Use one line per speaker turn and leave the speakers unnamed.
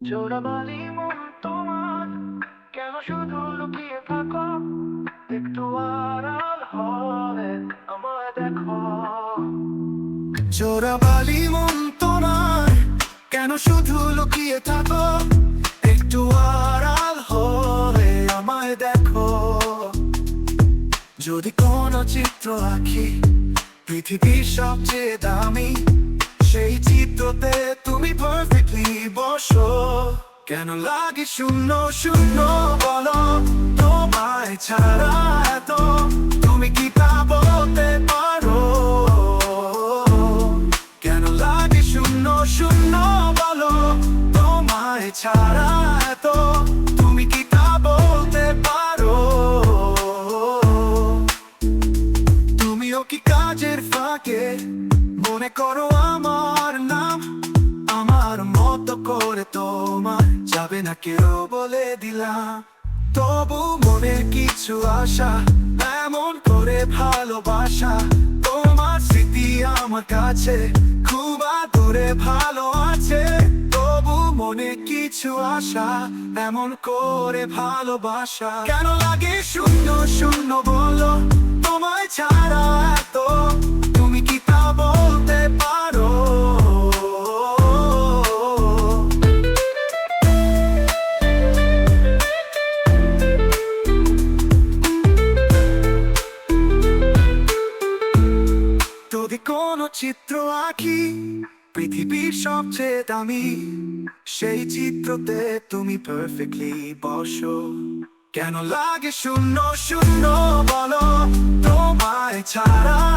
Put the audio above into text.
চোরাবালি মন তোমার, কেন শুধু লুকিয়ে থাকো? একটু আড়াল হলে আমায় দেখো। চোরাবালি মন তোমার, কেন শুধু লুকিয়ে থাকো? একটু আড়াল হলে আমায় দেখো। যদি কোনো চিত্র আঁকি, পৃথিবীর সবচেয়ে দামি, সেই চিত্রতে তুমি পারফেক্টলি কেন লাগে শূন্য শূন্য বলো? তোমায় ছাড়া এত তুমি কি তা বলতে পারো? কেন লাগে শূন্য শূন্য বলো? তোমায় ছাড়া এত তুমি কি তা বলতে পারো? তুমিও কি কাজের ফাঁকে? মনে করো আমার নাম, আমার মতো করে তোমার যাবে না কেউ বলে দিলাম। তবু মনে কিছু আশা, এমন করে ভালোবাসা। তোমার স্মৃতি আমার কাছে খুব আদরে ভালো আছে। তবু মনে কিছু আশা, এমন করে ভালোবাসা। কেন লাগে শূন্য শূন্য চিত্র আঁকি, পৃথিবীর সবচেয়ে দামি। সেই চিত্রতে তুমি পারফেক্টলি বসো। কেন লাগে শূন্য শূন্য বলো? তোমায় ছাড়া